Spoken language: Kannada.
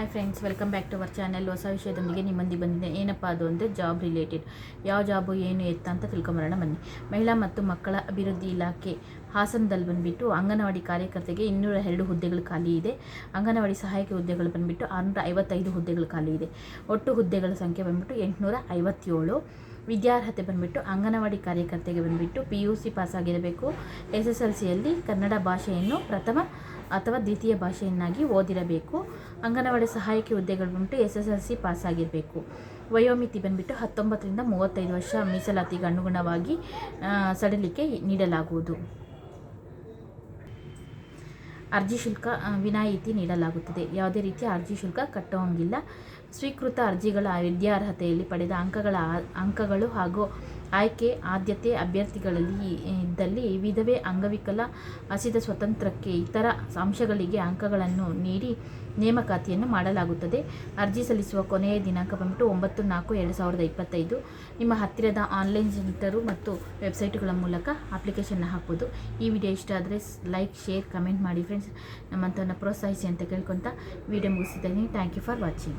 Hi friends welcome back to our channel ಹೊಸ ವಿಷಯದೊಂದಿಗೆ ನಿಮ್ಮೊಂದಿಗೆ ಬಂದಿದೆ ಏನಪ್ಪ ಅದು ಅಂದರೆ ಜಾಬ್ ರಿಲೇಟೆಡ್ ಯಾವ ಜಾಬು ಏನು, ಎತ್ತ ಅಂತ ತಿಳ್ಕೊಂಬರೋಣ ಬನ್ನಿ. ಮಹಿಳಾ ಮತ್ತು ಮಕ್ಕಳ ಅಭಿವೃದ್ಧಿ ಇಲಾಖೆ ಹಾಸನದಲ್ಲಿ ಬಂದುಬಿಟ್ಟು ಅಂಗನವಾಡಿ ಕಾರ್ಯಕರ್ತೆಗೆ ಇನ್ನೂರ ಎರಡು ಹುದ್ದೆಗಳು ಖಾಲಿ ಇದೆ. ಅಂಗನವಾಡಿ ಸಹಾಯಕ ಹುದ್ದೆಗಳು ಬಂದುಬಿಟ್ಟು ಆರುನೂರ ಐವತ್ತೈದು ಹುದ್ದೆಗಳು ಖಾಲಿ ಇದೆ. ಒಟ್ಟು ಹುದ್ದೆಗಳ ಸಂಖ್ಯೆ ಬಂದುಬಿಟ್ಟು ಎಂಟುನೂರ ಐವತ್ತೇಳು. ವಿದ್ಯಾರ್ಹತೆ ಬಂದುಬಿಟ್ಟು ಅಂಗನವಾಡಿ ಕಾರ್ಯಕರ್ತೆಗೆ ಬಂದುಬಿಟ್ಟು ಪಿ ಯು ಸಿ ಪಾಸಾಗಿರಬೇಕು. ಎಸ್ ಎಸ್ ಎಲ್ ಸಿಯಲ್ಲಿ ಕನ್ನಡ ಭಾಷೆಯನ್ನು ಪ್ರಥಮ ಅಥವಾ ದ್ವಿತೀಯ ಭಾಷೆಯನ್ನಾಗಿ ಓದಿರಬೇಕು. ಅಂಗನವಾಡಿ ಸಹಾಯಕಿ ಹುದ್ದೆಗಳು ಬಂದುಬಿಟ್ಟು ಎಸ್ ಎಸ್ ಎಲ್ ಸಿ ಪಾಸಾಗಿರಬೇಕು. ವಯೋಮಿತಿ ಬಂದುಬಿಟ್ಟು ಹತ್ತೊಂಬತ್ತರಿಂದ ಮೂವತ್ತೈದು ವರ್ಷ ಮೀಸಲಾತಿಗೆ ಅನುಗುಣವಾಗಿ ಸಡಿಲಿಕೆ ನೀಡಲಾಗುವುದು. ಅರ್ಜಿ ಶುಲ್ಕ ವಿನಾಯಿತಿ ನೀಡಲಾಗುತ್ತದೆ. ಯಾವುದೇ ರೀತಿಯ ಅರ್ಜಿ ಶುಲ್ಕ ಕಟ್ಟುವಂಗಿಲ್ಲ. ಸ್ವೀಕೃತ ಅರ್ಜಿಗಳ ವಿದ್ಯಾರ್ಹತೆಯಲ್ಲಿ ಪಡೆದ ಅಂಕಗಳ ಅಂಕಗಳು ಹಾಗೂ ಆಯ್ಕೆ, ಆದ್ಯತೆ ಅಭ್ಯರ್ಥಿಗಳಲ್ಲಿ ಇದ್ದಲ್ಲಿ ವಿಧವೆ, ಅಂಗವಿಕಲ, ಹಸಿದ ಸ್ವತಂತ್ರಕ್ಕೆ ಇತರ ಅಂಶಗಳಿಗೆ ಅಂಕಗಳನ್ನು ನೀಡಿ ನೇಮಕಾತಿಯನ್ನು ಮಾಡಲಾಗುತ್ತದೆ. ಅರ್ಜಿ ಸಲ್ಲಿಸುವ ಕೊನೆಯ ದಿನಾಂಕ ಬಂದ್ಬಿಟ್ಟು ಒಂಬತ್ತು ನಾಲ್ಕು ಎರಡು ಸಾವಿರದ ಇಪ್ಪತ್ತೈದು. ನಿಮ್ಮ ಹತ್ತಿರದ ಆನ್ಲೈನ್ ಸೆಂಟರು ಮತ್ತು ವೆಬ್ಸೈಟ್ಗಳ ಮೂಲಕ ಅಪ್ಲಿಕೇಶನ್ನ ಹಾಕ್ಬೋದು. ಈ ವಿಡಿಯೋ ಇಷ್ಟ ಆದರೆ ಲೈಕ್, ಶೇರ್, ಕಮೆಂಟ್ ಮಾಡಿ ಫ್ರೆಂಡ್ಸ್. ನಮ್ಮಂಥವನ್ನು ಪ್ರೋತ್ಸಾಹಿಸಿ ಅಂತ ಕೇಳ್ಕೊತ ವಿಡಿಯೋ ಮುಗಿಸಿದ್ದೀನಿ ಥ್ಯಾಂಕ್ ಯು ಫಾರ್ ವಾಚಿಂಗ್.